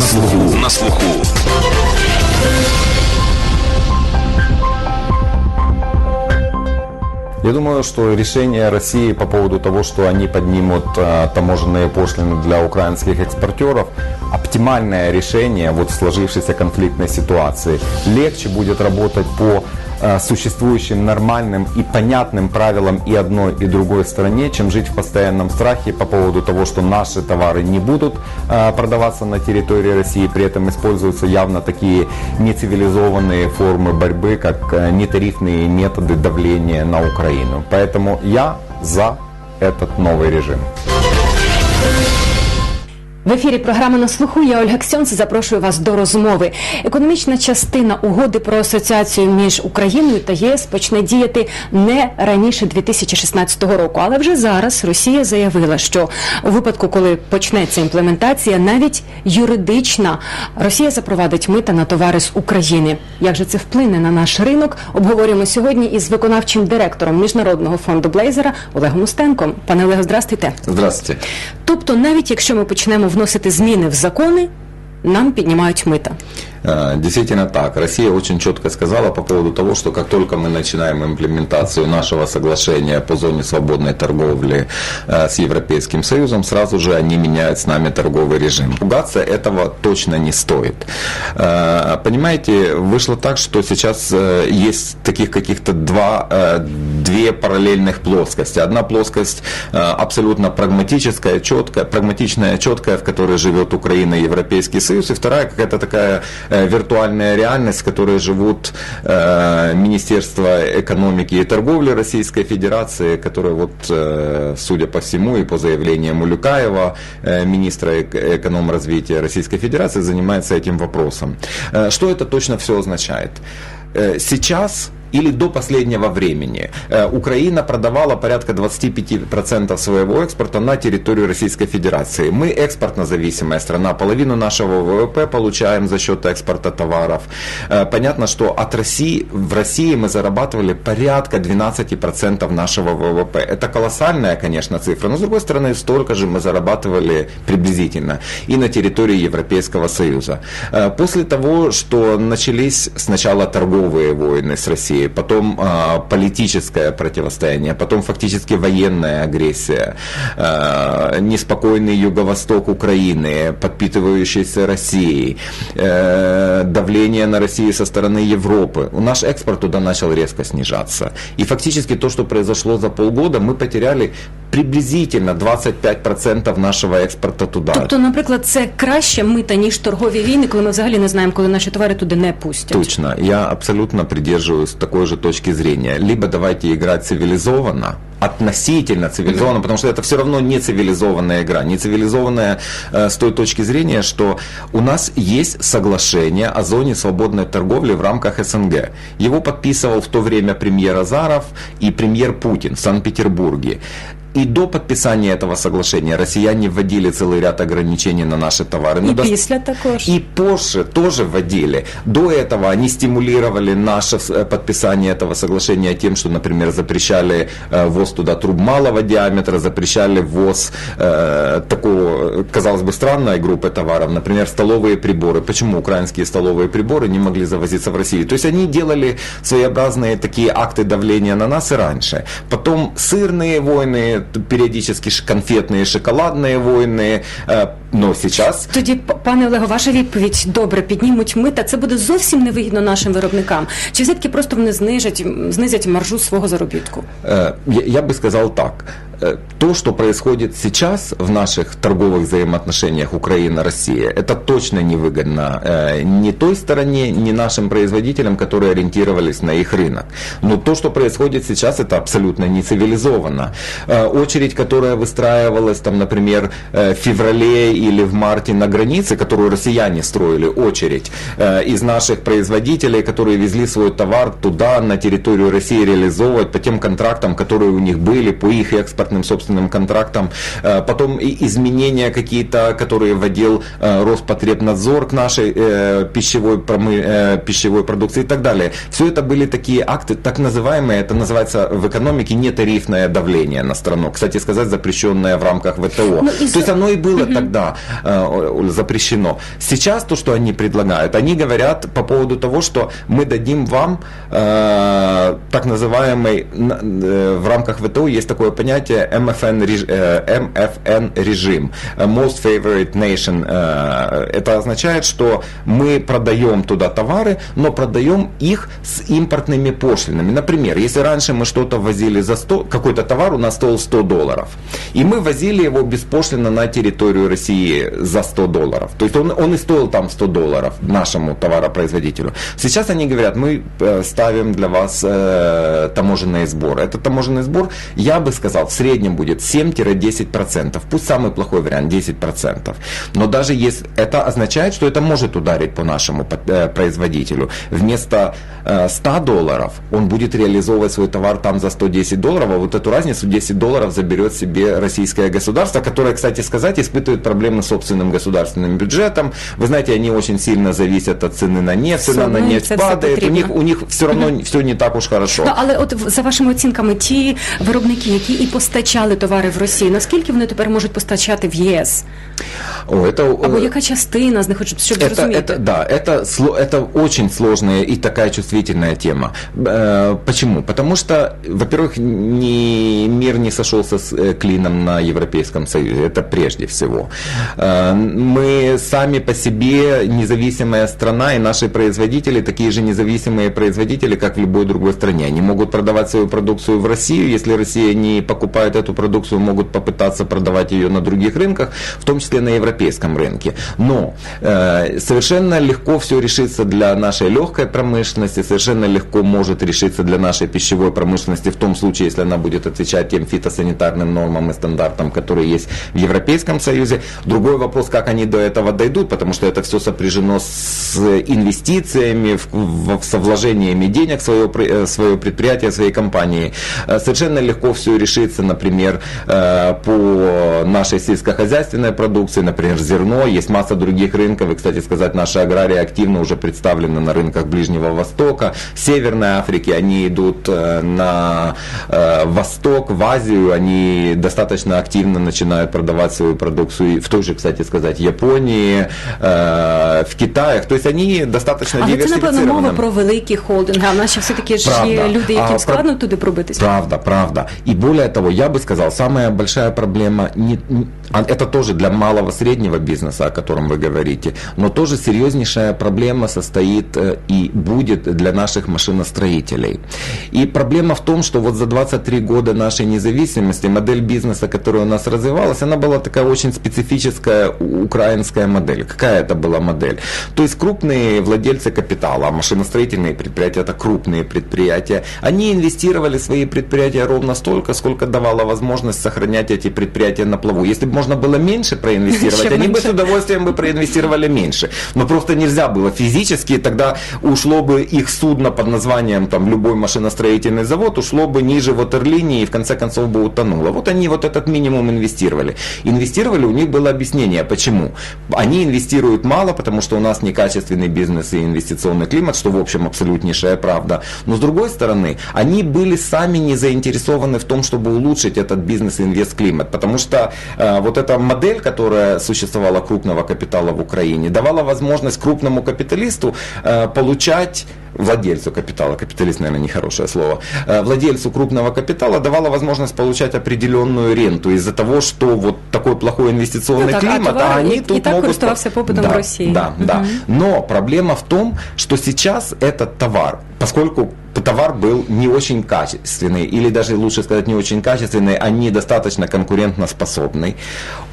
На слуху. На слуху. Я думаю, что решение России по поводу того, что они поднимут э, таможенные пошлины для украинских экспортеров, оптимальное решение вот в сложившейся конфликтной ситуации. Легче будет работать по существующим нормальным и понятным правилам и одной, и другой стороне, чем жить в постоянном страхе по поводу того, что наши товары не будут э, продаваться на территории России, при этом используются явно такие нецивилизованные формы борьбы, как э, нетарифные методы давления на Украину. Поэтому я за этот новый режим. В ефірі програми на слуху я Ольга Ксьонц запрошую вас до розмови. Економічна частина угоди про асоціацію між Україною та ЄС почне діяти не раніше 2016 року. Але вже зараз Росія заявила, що у випадку, коли почнеться імплементація, навіть юридична Росія запровадить мита на товари з України. Як же це вплине на наш ринок? Обговорюємо сьогодні із виконавчим директором міжнародного фонду Блейзера Олегом Устенком. Пане Олего, здрастуйте. Здравствуйте. Тобто, навіть якщо ми почнемо вносити зміни в закони, нам піднімають мита. Э, Действительно так. Россия очень четко сказала по поводу того, что как только мы начинаем имплементацию нашего соглашения по зоне свободной торговли э, с Европейским Союзом, сразу же они меняют с нами торговый режим. Пугаться этого точно не стоит. Э, Понимаете, вышло так, что сейчас есть таких каких-то два, две параллельных плоскости. Одна плоскость абсолютно прагматическая, четкая, прагматичная, четкая, в которой живет Украина и Европейский Союз, и вторая какая-то такая виртуальная реальность, в которой живут э, Министерство экономики и торговли Российской Федерации, которое вот, э, судя по всему, и по заявлениям Улюкаева, э, министра эк- эконом-развития Российской Федерации, занимается этим вопросом. Э, Что это точно все означает? Э, Сейчас или до последнего времени э, Украина продавала порядка 25% своего экспорта на территорию Российской Федерации. Мы экспортно зависимая страна, половину нашего ВВП получаем за счет экспорта товаров. Э, Понятно, что от России, в России мы зарабатывали порядка 12% нашего ВВП. Это колоссальная, конечно, цифра, но с другой стороны, столько же мы зарабатывали приблизительно и на территории Европейского Союза. Э, После того, что начались сначала торговые войны с Россией, потом а, политическое противостояние, потом фактически военная агрессия, а, неспокойный юго-восток Украины, подпитывающийся Россией, э, давление на Россию со стороны Европы. У Наш экспорт туда начал резко снижаться. И фактически то, что произошло за полгода, мы потеряли приблизительно 25% нашего экспорта туда. Тобто, наприклад, це краще мита, ніж торгові війни, коли ми взагалі не знаємо, коли наші товари туди не пустять. Точно. Я абсолютно придерживаюсь такой же точки зрения. Либо давайте играть цивилизованно, относительно цивилизованно, потому что это все равно не цивилизованная игра. Не цивилизованная э, с той точки зрения, что у нас есть соглашение о зоне свободной торговли в рамках СНГ. Его подписывал в то время премьер Азаров и премьер Путин в Санкт-Петербурге. И до подписания этого соглашения россияне вводили целый ряд ограничений на наши товары. Ну, дос- після також. и позже тоже вводили. До этого они стимулировали наше э, подписание этого соглашения тем, что, например, запрещали э, ввоз туда труб малого диаметра, запрещали ввоз э, такого, казалось бы, странной группы товаров, например, столовые приборы. Почему украинские столовые приборы не могли завозиться в Россию? То есть они делали своеобразные такие акты давления на нас и раньше. Потом сырные войны, т- периодически ш- конфетные, шоколадные войны, э, но сейчас Тоді, п- пане Олего, ваша відповідь добре піднімуть мита. Це буде зовсім невигідно нашим виробникам. Чи все-таки просто вони знижать знизять маржу свого заробітку? Э, Я, я бы сказал так. Э, То, что происходит сейчас в наших торговых взаимоотношениях Украина-Россия, это точно невыгодно э, ни той стороне, ни нашим производителям, которые ориентировались на их рынок. Но то, что происходит сейчас, это абсолютно не цивилизованно. Э, Очередь, которая выстраивалась, там, например, в феврале или в марте на границе, которую россияне строили, очередь из наших производителей, которые везли свой товар туда, на территорию России реализовывать по тем контрактам, которые у них были, по их экспортным импортным собственным контрактам, э, потом изменения какие-то, которые вводил э, Роспотребнадзор к нашей э, пищевой, промы- пищевой продукции и так далее. Все это были такие акты, так называемые, это называется в экономике нетарифное давление на страну. Кстати сказать, запрещенное в рамках ВТО. Ну, и То есть оно и было тогда э, Оль, запрещено. Сейчас то, что они предлагают, они говорят по поводу того, что мы дадим вам э, так называемый э, в рамках ВТО есть такое понятие MFN, реж- э, MFN режим, э, Most Favorite Nation. Э, Это означает, что мы продаем туда товары, но продаем их с импортными пошлинами. Например, если раньше мы что-то возили за 100, какой-то товар у нас стоил 100 долларов, и мы возили его беспошлино на территорию России за 100 долларов. То есть он, он и стоил там 100 долларов нашему товаропроизводителю. Сейчас они говорят, мы э, ставим для вас э, таможенные сборы. Этот таможенный сбор, я бы сказал, в среднем будет 7-10%. Пусть самый плохой вариант 10%. Но даже если это означает, что это может ударить по нашему э, производителю. Вместо э, 100 долларов он будет реализовывать свой товар там за 110 долларов, а вот эту разницу 10 долларов заберет себе российское государство, которое, кстати сказать, испытывает проблемы с собственным государственным бюджетом. Вы знаете, они очень сильно зависят от цены на нефть, Все цена на одно їм нефть це все падает, у потрібно. них, у них все равно все не так уж хорошо. Ну, але от в- за вашими оцінками, ті виробники, які і постачали товари в Росію, наскільки вони тепер можуть постачати в ЄС? О, это, Або э, яка частина з них, щоб, щоб Это, зрозуміти? это, да, это, сло- это очень сложная и такая чувствительная тема. Э, Почему? Потому что, во-первых, ни, мир не сошелся с э, клином на Европейском Союзе, это прежде всего. Э, Мы сами по себе независимая страна, и наши производители такие же независимые производители, как в любой другой стране. Они могут продавать свою продукцию в Россию, если Россия не покупает эту продукцию, могут попытаться продавать ее на других рынках, в том числе на европейском рынке. Но э, совершенно легко все решится для нашей легкой промышленности, совершенно легко может решиться для нашей пищевой промышленности в том случае, если она будет отвечать тем фитосанитарным нормам и стандартам, которые есть в Европейском Союзе. Другой вопрос, как они до этого дойдут, потому что это все сопряжено с инвестициями, в, в- со вложениями денег в свое, э, свое предприятие, своей компании. Э, Совершенно легко все решится, например, э, по нашей сельскохозяйственной продукции, например, зерно, есть масса других рынков, и, кстати сказать, наши аграрии активно уже представлены на рынках Ближнего Востока, Северной Африки, они идут э, на э, Восток, в Азию, они достаточно активно начинают продавать свою продукцию, в той же, кстати сказать, Японии, в Китаях, то есть они достаточно Але це, напевно, мова про великі холдинги, а ще все-таки ж є Правда. люди, А яким про- складно туди пробитись. Правда, правда. И более того, я бы сказал, самая большая проблема, не, не- а это тоже для малого среднего бизнеса, о котором вы говорите, но тоже серьезнейшая проблема состоит э, и будет для наших машиностроителей. И проблема в том, что вот за 23 года нашей независимости модель бизнеса, которая у нас развивалась, она была такая очень специфическая украинская модель. Какая это была модель? То есть крупные владельцы капитала, машиностроительные предприятия это крупные предприятия, они инвестировали свои предприятия ровно столько, сколько давала возможность сохранять эти предприятия на плаву. Если бы можно было меньше проинвестировать, они бы с удовольствием бы проинвестировали меньше. Но просто нельзя было физически, тогда ушло бы их судно под названием там любой машиностроительный завод, ушло бы ниже ватерлинии и в конце концов бы утонуло. Вот они вот этот минимум инвестировали. Инвестировали, у них было объяснение, почему. Они инвестируют мало, потому что у нас некачественный бизнес и инвестиционный климат, что в общем абсолютнейшая правда. Но с другой стороны, они были сами не заинтересованы в том, чтобы улучшить этот бизнес и инвестклимат, потому что э, вот эта модель, которая существовала крупного капитала в Украине, давала возможность крупному капиталисту э, получать владельцу капитала, капиталист, наверное, нехорошее слово, э, владельцу крупного капитала давала возможность получать определенную ренту из-за того, что вот такой плохой инвестиционный Ну так, а климат, товар они и- тут и так могут... користувався попитом да, в Росії. Да, да. Но проблема в том, что сейчас этот товар, поскольку товар был не очень качественный, или даже лучше сказать не очень качественный, а недостаточно конкурентоспособный,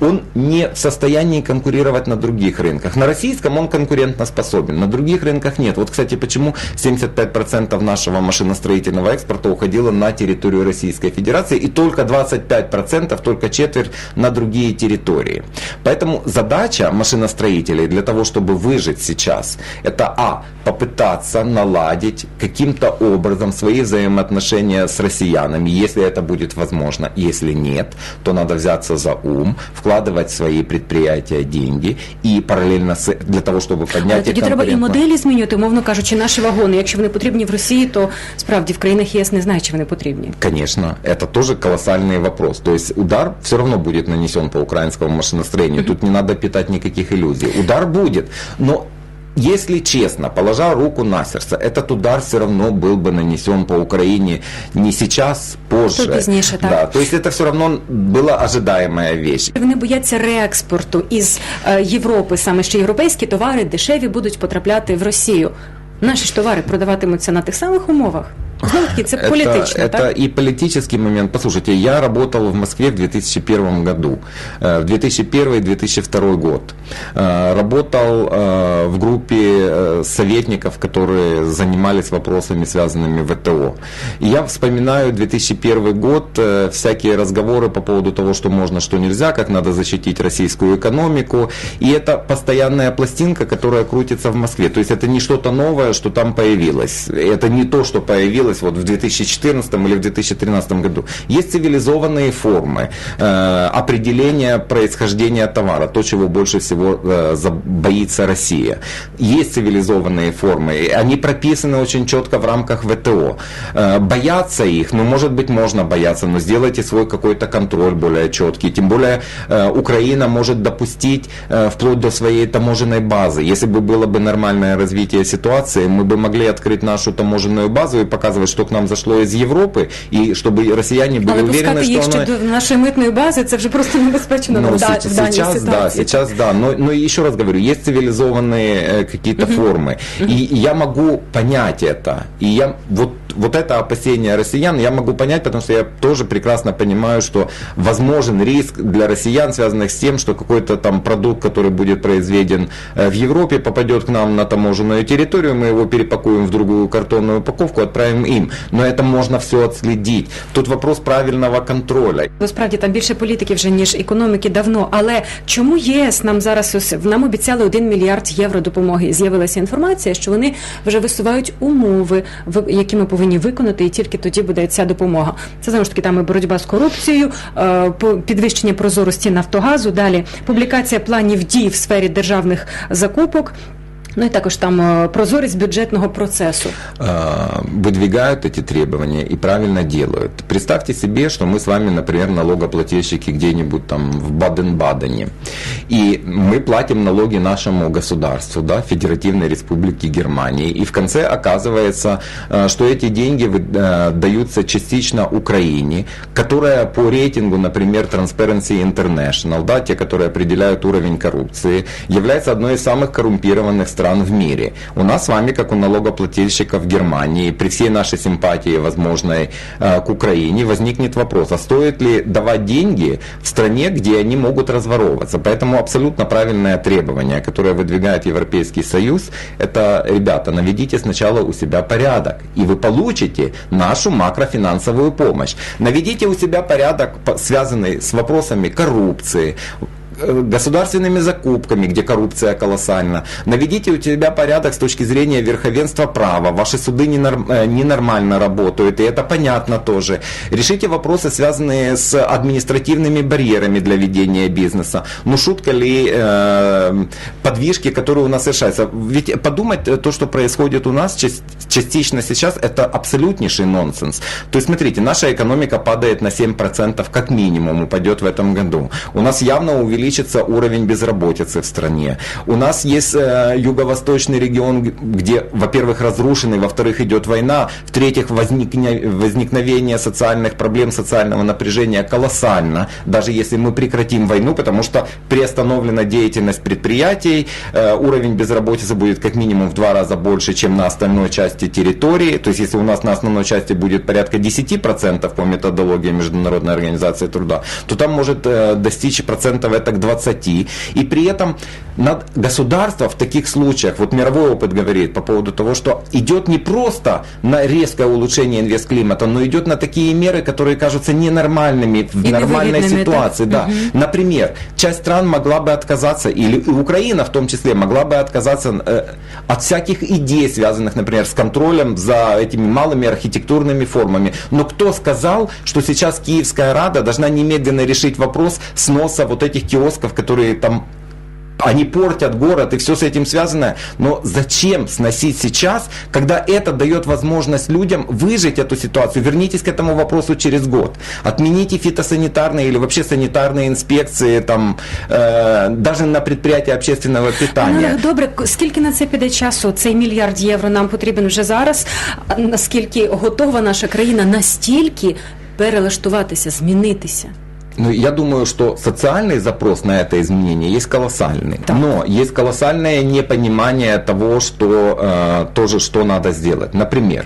он не в состоянии конкурировать на других рынках. На российском он конкурентоспособен, на других рынках нет. Вот, кстати, почему 75% нашего машиностроительного экспорта уходило на территорию Российской Федерации и только 25%, только четверть на другие территории. Поэтому задача машиностроителей для того, чтобы выжить сейчас, это а, попытаться наладить каким-то образом образом свои взаимоотношения с россиянами, если это будет возможно. Если нет, то надо взяться за ум, вкладывать в свои предприятия деньги и параллельно с, для того, чтобы Але поднять тоді их треба і конкурентно- моделі змінювати, умовно кажучи, наші вагони. Якщо вони потрібні в Росії, то справді в країнах ЄС не знаю, чи вони потрібні. Конечно, это тоже колоссальный вопрос. То есть удар все равно будет нанесен по украинскому машиностроению. Тут не надо питать никаких иллюзий. Удар будет, но если честно, положа руку на сердце, этот удар все равно был бы нанесен по Украине не сейчас, позже. То пізніше, так. Да, то есть это все равно была ожидаемая вещь. Вони бояться реекспорту із е, Європи, саме що європейські товари дешеві будуть потрапляти в Росію. Наші ж товари продаватимуться на тих самих умовах. Знову таки, це Это, політично, это так? и политический момент. Послушайте, я работал в Москве в 2001 году, э, в 2001-2002 год. Э, Работал э, в группе советников, которые занимались вопросами, связанными ВТО. И я вспоминаю 2001 год, всякие разговоры по поводу того, что можно, что нельзя, как надо защитить российскую экономику. И это постоянная пластинка, которая крутится в Москве. То есть это не что-то новое, что там появилось. Это не то, что появилось вот в 2014 или в 2013 году. Есть цивилизованные формы э, определения происхождения товара, то, чего больше всего э, боится Россия. Есть цивилизованные формы, они прописаны очень четко в рамках ВТО. Э, бояться их, ну, может быть, можно бояться, но сделайте свой какой-то контроль более четкий. Тем более э, Украина может допустить э, вплоть до своей таможенной базы. Если бы было бы нормальное развитие ситуации, мы бы могли открыть нашу таможенную базу и показывать, что к нам зашло из Европы, и чтобы россияне были Але уверены, пускати что їх оно... ще до нашої митної бази, це вже просто небезпечно Ну, в, да- се- в даній сейчас, да, ситуації. сейчас, да. Но, но еще раз говорю, есть цивилизованные э, какие-то формы. И, и я могу понять это. И я вот, вот это опасение россиян я могу понять, потому что я тоже прекрасно понимаю, что возможен риск для россиян, связанных с тем, что какой-то там продукт, который будет произведен э, в Европе, попадет к нам на таможенную территорию, мы его перепакуем в другую картонную упаковку, отправим им. Но это можно все отследить. Тут вопрос правильного контроля. Насправді там більше політики вже ніж економіки давно. Але чому ЄС нам зараз ось нам обіцяли 1 мільярд євро допомоги? З'явилася інформація, що вони вже висувають умови, які ми повинні виконати, і тільки тоді буде ця допомога. Це знову ж таки там і боротьба з корупцією, е, підвищення прозорості Нафтогазу. Далі публікація планів дій в сфері державних закупок. Ну і також там прозорість бюджетного процесу. э, выдвигают эти требования и правильно делают. Представьте себе, что мы с вами, например, налогоплательщики где-нибудь там в Баден-Бадене, и мы платим налоги нашему государству, да, Федеративной Республике Германии, и в конце оказывается, э, что эти деньги э, даются частично Украине, которая по рейтингу, например, Transparency International, да, те, которые определяют уровень коррупции, является одной из самых коррумпированных стран в мире. У нас с вами, как у налогоплательщиков в Германии, при всей нашей симпатии возможной э, к Украине, возникнет вопрос, а стоит ли давать деньги в стране, где они могут разворовываться? Поэтому абсолютно правильное требование, которое выдвигает Европейский Союз, это, ребята, наведите сначала у себя порядок, и вы получите нашу макрофинансовую помощь. Наведите у себя порядок, по- связанный с вопросами коррупции, государственными закупками, где коррупция колоссальна. Наведите у тебя порядок с точки зрения верховенства права. Ваши суды э, ненормально работают, и это понятно тоже. Решите вопросы, связанные с административными барьерами для ведения бизнеса. Ну, шутка ли э, подвижки, которые у нас совершаются? Ведь подумать, э, то, что происходит у нас част- частично сейчас, это абсолютнейший нонсенс. То есть, смотрите, наша экономика падает на 7%, как минимум упадет в этом году. У нас явно увеличится уровень безработицы в стране. У нас есть э, юго-восточный регион, где, во-первых, разрушенный, во-вторых, идет война, в-третьих, возникне- возникновение социальных проблем, социального напряжения колоссально, даже если мы прекратим войну, потому что приостановлена деятельность предприятий, э, уровень безработицы будет как минимум в два раза больше, чем на остальной части территории. То есть, если у нас на основной части будет порядка 10% по методологии Международной организации труда, то там может э, достичь процентов это к 20. И при этом над государство в таких случаях, вот мировой опыт говорит по поводу того, что идет не просто на резкое улучшение инвестклимата, но идет на такие меры, которые кажутся ненормальными в И нормальной ситуации. Да. Например, часть стран могла бы отказаться, или и Украина в том числе могла бы отказаться э, от всяких идей, связанных, например, с контролем за этими малыми архитектурными формами. Но кто сказал, что сейчас Киевская Рада должна немедленно решить вопрос сноса вот этих киосков, которые там они портят город и все с этим связано. Но зачем сносить сейчас, когда это дает возможность людям выжить эту ситуацию? Вернитесь к этому вопросу через год. Отмените фитосанитарные или вообще санитарные инспекции там, э, даже на предприятия общественного питания. Ну, добре, к- скільки на це піде часу? Цей мільярд євро нам потрібен вже зараз. А Наскільки готова наша країна настільки перелаштуватися, змінитися? Ну, я думаю, что социальный запрос на это изменение есть колоссальный. Так. Но есть колоссальное непонимание того, что э, тоже что надо сделать. Например,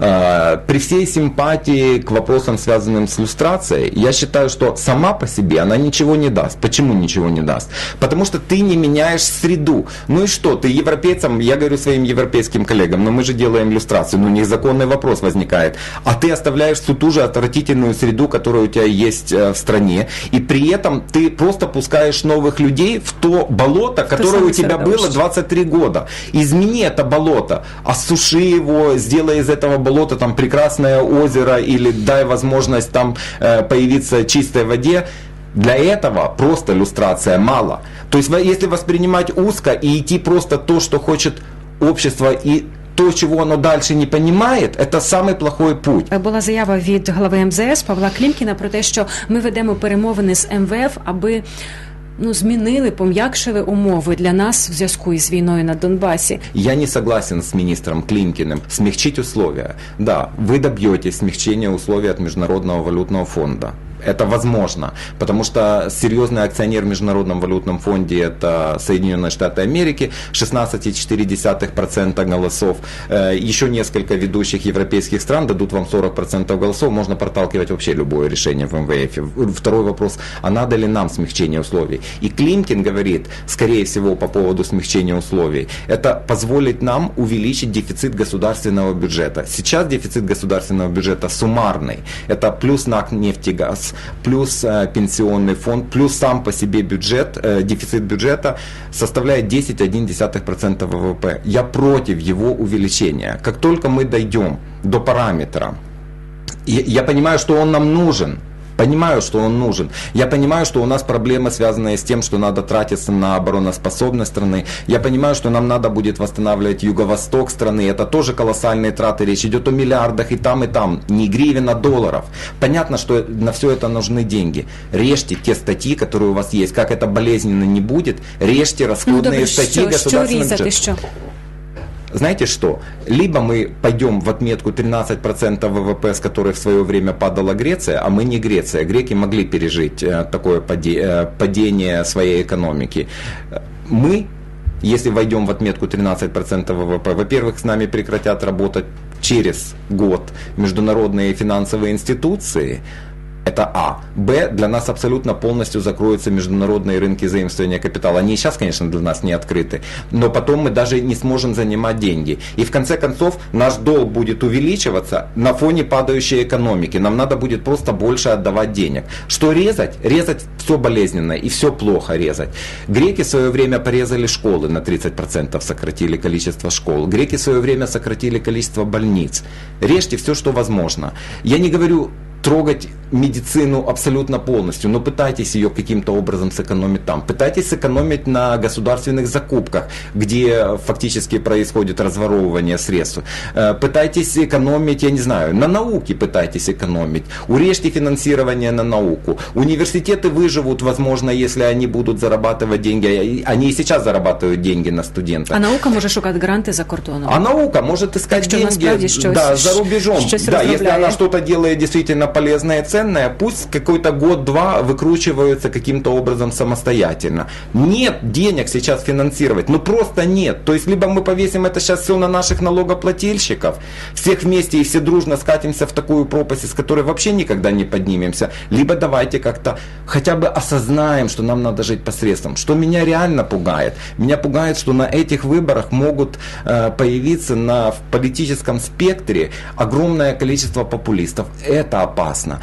э, при всей симпатии к вопросам, связанным с иллюстрацией, я считаю, что сама по себе она ничего не даст. Почему ничего не даст? Потому что ты не меняешь среду. Ну и что, ты европейцам, я говорю своим европейским коллегам, но мы же делаем иллюстрацию, ну незаконный вопрос возникает. А ты оставляешь всю ту же отвратительную среду, которая у тебя есть э, в стране, и при этом ты просто пускаешь новых людей в то болото, которое у тебя было средовище. 23 года. Измени это болото, осуши его, сделай из этого болота там прекрасное озеро или дай возможность там э, появиться чистой воде. Для этого просто иллюстрация мало. То есть если воспринимать узко и идти просто то, что хочет общество и то, чего оно дальше не понимает, это самый плохой путь. Була заява від глави МЗС Павла Клімкіна про те, що ми ведемо перемовини з МВФ, аби ну змінили, пом'якшили умови для нас в зв'язку із війною на Донбасі. Я не согласен с министром Климкиным. Смягчить условия. Да, вы добьетесь смягчения условий от Международного валютного фонда. Это возможно, потому что серьезный акционер в Международном валютном фонде это Соединенные Штаты Америки, 16,4% голосов. Э, Еще несколько ведущих европейских стран дадут вам 40% голосов. Можно проталкивать вообще любое решение в МВФ. Второй вопрос, а надо ли нам смягчение условий? И Климкин говорит, скорее всего, по поводу смягчения условий, это позволит нам увеличить дефицит государственного бюджета. Сейчас дефицит государственного бюджета суммарный. Это плюс НАК нефтегаз, плюс э, пенсионный фонд, плюс сам по себе бюджет, э, дефицит бюджета составляет 10,1% ВВП. Я против его увеличения. Как только мы дойдем до параметра, я, я понимаю, что он нам нужен. Понимаю, что он нужен. Я понимаю, что у нас проблемы, связанные с тем, что надо тратиться на обороноспособность страны. Я понимаю, что нам надо будет восстанавливать юго-восток страны. Это тоже колоссальные траты. Речь идет о миллиардах и там, и там. Не гривен, а долларов. Понятно, что на все это нужны деньги. Режьте те статьи, которые у вас есть. Как это болезненно не будет, режьте Ну расходные добре, статьи що, що государственного різати, бюджета. що? Знаете что? Либо мы пойдем в отметку 13% ВВП, с которой в свое время падала Греция, а мы не Греция. Греки могли пережить э, такое э, падение своей экономики. Мы, если войдем в отметку 13% ВВП, во-первых, с нами прекратят работать через год международные финансовые институции, это А. Б. Для нас абсолютно полностью закроются международные рынки заимствования капитала. Они сейчас, конечно, для нас не открыты. Но потом мы даже не сможем занимать деньги. И в конце концов наш долг будет увеличиваться на фоне падающей экономики. Нам надо будет просто больше отдавать денег. Что резать? Резать все болезненно и все плохо резать. Греки в свое время порезали школы на 30% сократили количество школ. Греки в свое время сократили количество больниц. Режьте все, что возможно. Я не говорю трогать медицину абсолютно полностью, но пытайтесь ее каким-то образом сэкономить там. Пытайтесь сэкономить на государственных закупках, где фактически происходит разворовывание средств. Э, Пытайтесь экономить, я не знаю, на науке пытайтесь экономить. Урежьте финансирование на науку. Университеты выживут, возможно, если они будут зарабатывать деньги. Они и сейчас зарабатывают деньги на студентов. А наука може шукати гранти за кордоном. А наука может искать Так что деньги щось- да, за рубежом. щось да, если она что-то делает действительно полезное и ценное, пусть какой-то год-два выкручиваются каким-то образом самостоятельно. Нет денег сейчас финансировать, ну просто нет. То есть либо мы повесим это сейчас все на наших налогоплательщиков, всех вместе и все дружно скатимся в такую пропасть, из которой вообще никогда не поднимемся, либо давайте как-то хотя бы осознаем, что нам надо жить посредством. Что меня реально пугает? Меня пугает, что на этих выборах могут э, появиться на в политическом спектре огромное количество популистов. Это опасно опасно.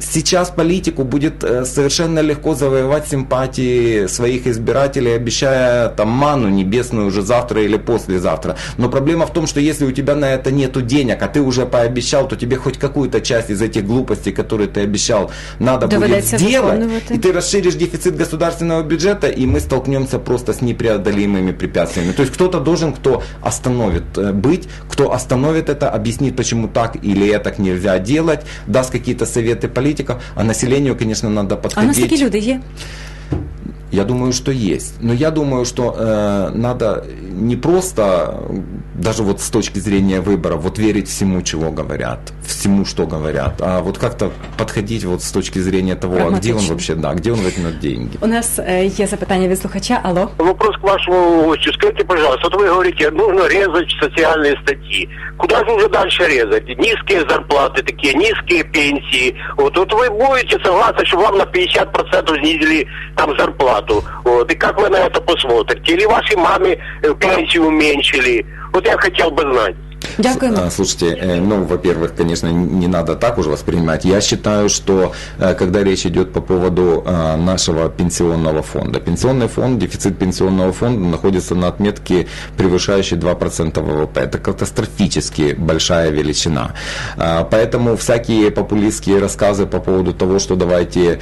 Сейчас политику будет э, совершенно легко завоевать симпатии своих избирателей, обещая там ману небесную уже завтра или послезавтра. Но проблема в том, что если у тебя на это нету денег, а ты уже пообещал, то тебе хоть какую-то часть из этих глупостей, которые ты обещал, надо будет сделать. И ты расширишь дефицит государственного бюджета, и мы столкнемся просто с непреодолимыми препятствиями. То есть кто-то должен, кто остановит э, быть, кто остановит это, объяснит, почему так или это нельзя делать, даст какие-то советы политикам, а населению, конечно, надо А у подходить. нас такі люди є. Я думаю, что есть. Но я думаю, что э, надо не просто, э, даже вот с точки зрения выбора, вот верить всему, чего говорят, всему, что говорят, а вот как-то подходить вот с точки зрения того, а где он вообще, да, где он возьмет деньги. У нас е, є запитання від слухача. Алло. Вопрос к вашему гостю. Скажите, пожалуйста, вот вы говорите, нужно резать социальные статьи. Куда же уже дальше резать? Низкие зарплаты такие, низкие пенсии. Вот, вот вы будете согласны, что вам на 50% снизили там зарплату? Вот, и как вы на это посмотрите? Или вашей маме э, пенсию уменьшили? Вот я хотел бы знать. Дякуємо. А, Слушайте, э, ну, во-первых, конечно, не надо так уже воспринимать. Я считаю, что э, когда речь идет по поводу э, нашего пенсионного фонда, пенсионный фонд, дефицит пенсионного фонда находится на отметке, превышающей 2% ВВП. Это катастрофически большая величина. Поэтому всякие популистские рассказы по поводу того, что давайте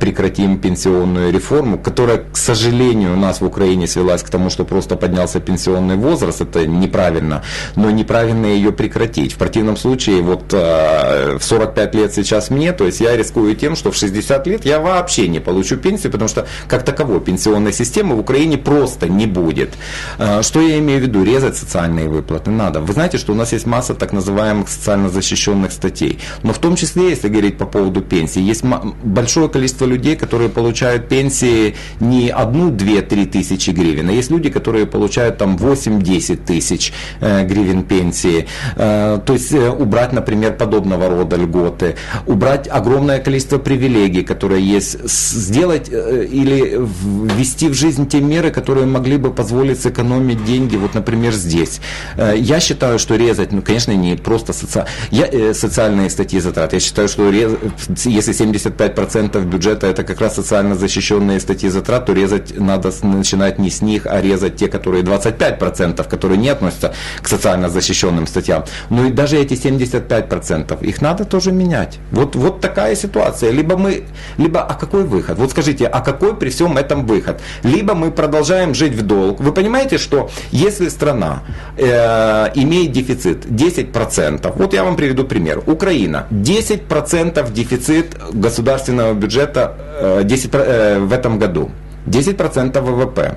прекратим пенсионную реформу, которая, к сожалению, у нас в Украине свелась к тому, что просто поднялся пенсионный возраст, это неправильно, но неправильно ее прекратить. В противном случае, вот э, в 45 лет сейчас мне, то есть я рискую тем, что в 60 лет я вообще не получу пенсию, потому что как таковой пенсионной системы в Украине просто не будет. Э, Что я имею в виду? Резать социальные выплаты надо. Вы знаете, что у нас есть масса так называемых социально защищенных статей. Но в том числе, если говорить по поводу пенсии, есть большое количество людей, которые получают пенсии не одну, две, три тысячи гривен, а есть люди, которые получают там 8-10 тысяч э, гривен пенсии. Э, то есть э, убрать, например, подобного рода льготы, убрать огромное количество привилегий, которые есть, сделать э, или ввести в жизнь те меры, которые могли бы позволить сэкономить деньги, вот, например, здесь. Я считаю, что резать, ну, конечно, не просто соци... я, социальные статьи затрат. Я считаю, что рез... если 75% бюджета это как раз социально защищенные статьи затрат, то резать надо начинать не с них, а резать те, которые 25%, которые не относятся к социально защищенным статьям. Ну и даже эти 75%, их надо тоже менять. Вот, вот такая ситуация. Либо мы, либо, а какой выход? Вот скажите, а какой при всем этом выход? Либо мы продолжаем жить в долг. Вы понимаете, что если страна э, имеет дефицит 10%, вот я вам приведу пример. Украина 10% дефицит государственного бюджета э, 10, про- э, в этом году. 10% ВВП.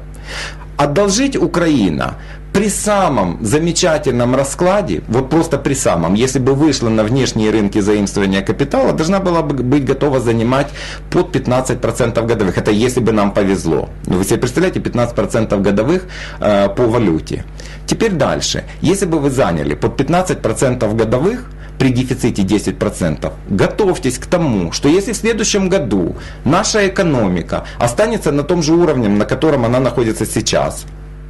Одолжить Украина при самом замечательном раскладе, вот просто при самом, если бы вышла на внешние рынки заимствования капитала, должна была бы быть готова занимать под 15% годовых. Это если бы нам повезло. Ну, Вы себе представляете, 15% годовых э, по валюте. Теперь дальше. Если бы вы заняли под 15% годовых, при дефиците 10%, готовьтесь к тому, что если в следующем году наша экономика останется на том же уровне, на котором она находится сейчас,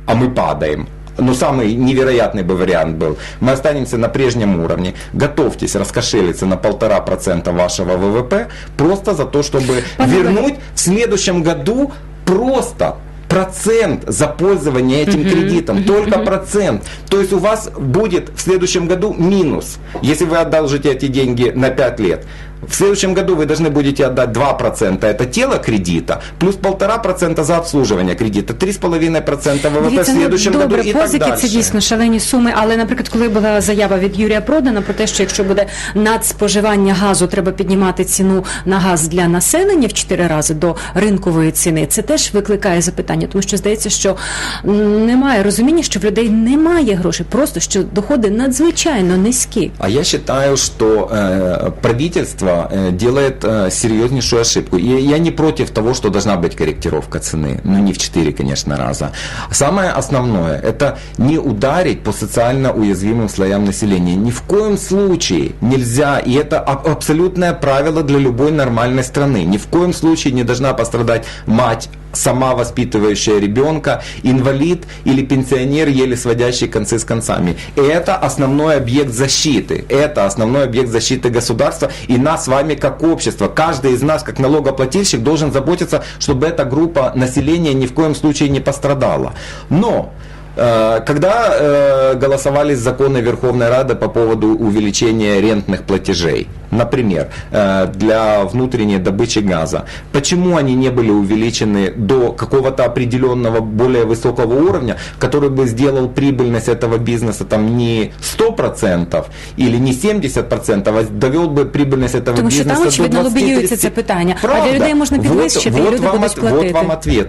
а мы падаем, но самый невероятный бы вариант был, мы останемся на прежнем уровне, готовьтесь раскошелиться на полтора процента вашего ВВП просто за то, чтобы Пане вернуть в следующем году просто процент за пользование этим кредитом, только процент. То есть у вас будет в следующем году минус, если вы одолжите эти деньги на 5 лет. В следующем году вы должны будете отдать 2%, это тело кредита, плюс 1,5% за обслуживание кредита, 3,5% ВВП в Дивіться, ну, следующем добре, году и так позики дальше. це дійсно шалені суми. Але, наприклад, коли була заява від Юрія Продана про те, що якщо буде надспоживання газу, треба піднімати ціну на газ для населення в 4 рази до ринкової ціни. Це теж викликає запитання, тому що здається, що м, немає розуміння, що в людей немає грошей, просто що доходи надзвичайно низькі. А я считаю, что э, правительство правительство э, делает э, серьезнейшую ошибку. И я не против того, что должна быть корректировка цены. Ну, не в 4, конечно, раза. Самое основное, это не ударить по социально уязвимым слоям населения. Ни в коем случае нельзя, и это аб- абсолютное правило для любой нормальной страны. Ни в коем случае не должна пострадать мать, сама воспитывающая ребенка, инвалид или пенсионер, еле сводящий концы с концами. И это основной объект защиты. Это основной объект защиты государства и нас с вами как общество. Каждый из нас, как налогоплательщик, должен заботиться, чтобы эта группа населения ни в коем случае не пострадала. Но Когда э, голосовались законы Верховной Рады по поводу увеличения рентных платежей, например, э, для внутренней добычи газа, почему они не были увеличены до какого-то определенного более высокого уровня, который бы сделал прибыльность этого бизнеса там не 100% или не 70%, а довел бы прибыльность этого Тому що бизнеса там, очевидно, до 20-30%. лобіюється це питання. А для Правда. людей можна Вот- підвищити, і вот люди вам будуть от- платити. Вот вам ответ.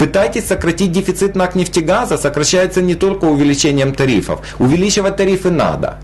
Пытайтесь сократить дефицит НАК нефтегаза, сокращается не только увеличением тарифов. Увеличивать тарифы надо.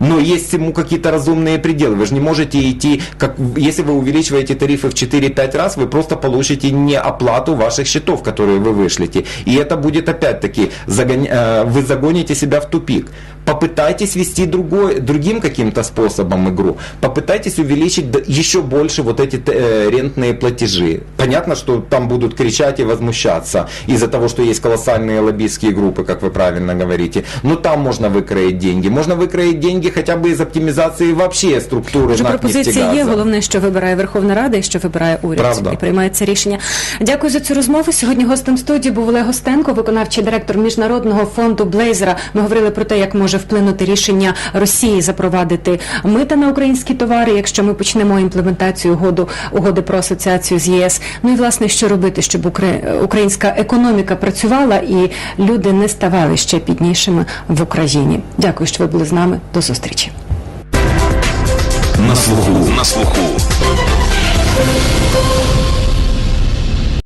Но есть ему какие-то разумные пределы. Вы же не можете идти, как, если вы увеличиваете тарифы в 4-5 раз, вы просто получите не оплату ваших счетов, которые вы вышлите. И это будет опять-таки, загоня- э, вы загоните себя в тупик. Попытайтесь вести другой, другим каким-то способом игру. Попытайтесь увеличить д- еще больше вот эти э, рентные платежи. Понятно, что там будут кричать и возмущаться из-за того, что есть колоссальные лоббистские группы, как вы правильно говорите. Но там можно выкроить деньги. Можно выкроить деньги хотя бы из оптимизации вообще структуры Вже НАК пропозиція є. «Нефтегаза». Головне, що вибирає Верховна Рада і що вибирає уряд Правда. і приймається рішення. Дякую за цю розмову. Сьогодні гостем студії був Олег Гостенко, виконавчий директор міжнародного фонду Блейзера. Ми говорили про те, як може вплинути рішення Росії запровадити мита на українські товари, якщо ми почнемо імплементацію угоду угоди про асоціацію з ЄС. Ну і власне, що робити, щоб українська економіка працювала і люди не ставали ще біднішими в Україні. Дякую, що ви були з нами. До зустрічі. На слуху. На слуху.